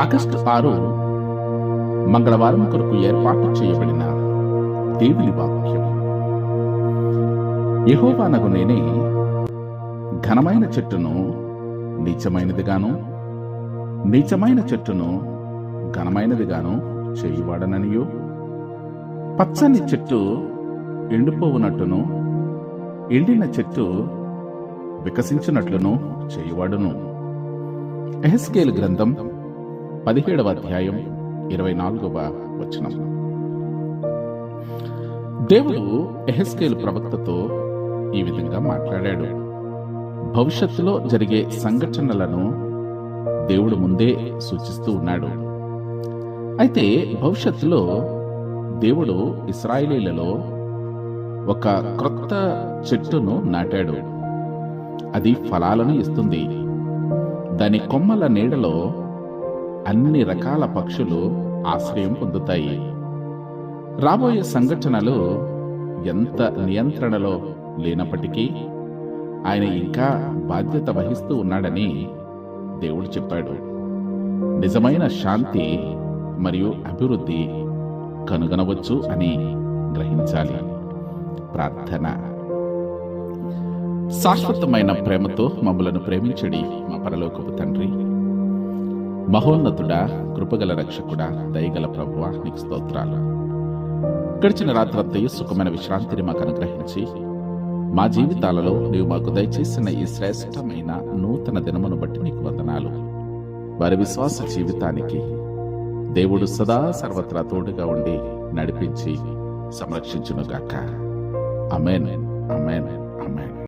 August ఆరు మంగళవారం కొరకు ఏర్పాటు చేయబడిన దేవుని వాక్యం. యహోవానగు నేనే ఘనమైన చెట్టును నీచమైనదిగాను నీచమైన చెట్టును ఘనమైనదిగాను చేయువాడననియో. పచ్చని చెట్టు ఎండిపోవునట్టును ఎండిన చెట్టు వికసించినట్లును చేయువాడును. ఎహెస్కేల్ గ్రంథం పదిహేడవ అధ్యాయం ఇరవై నాలుగవ వచనం. దేవుడు ఎహెస్కేల్ ప్రవక్తతో ఈ విధంగా మాట్లాడాడు. భవిష్యత్తులో జరిగే సంఘటనలను దేవుడు ముందే సూచిస్తూ ఉన్నాడు. అయితే భవిష్యత్తులో దేవుడు ఇస్రాయేలీలలో ఒక క్రొత్త చెట్టును నాటాడు. అది ఫలాలను ఇస్తుంది. దాని కొమ్మల నీడలో అన్ని రకాల పక్షులు ఆశ్రయం పొందుతాయి. రాబోయే సంఘటనలు ఎంత నియంత్రణలో లేనప్పటికీ ఆయన ఇంకా బాధ్యత వహిస్తూ ఉన్నాడని దేవుడు చెప్పాడు. నిజమైన శాంతి మరియు అభివృద్ధి కనుగొనవచ్చు అని గ్రహించాలి. ప్రార్థన. శాశ్వతమైన ప్రేమతో మమ్మలను ప్రేమించడి మా పరలోకపు తండ్రి మహోన్నతుడా కృపగల రక్షకుడా దయగల ప్రభువా నీకు స్తోత్రాలు. గడిచిన రాత్రంతయు సుఖమైన విశ్రాంతిని మాకు అనుగ్రహించి మా జీవితాలలో నీవు మాకు దయచేసిన ఈ శ్రేష్టమైన నూతన దినమును బట్టి నీకు వందనాలు. వారి విశ్వాస జీవితానికి దేవుడు సదా సర్వత్రా తోడుగా ఉండి నడిపించి సంరక్షించునుగాక. Amen amen amen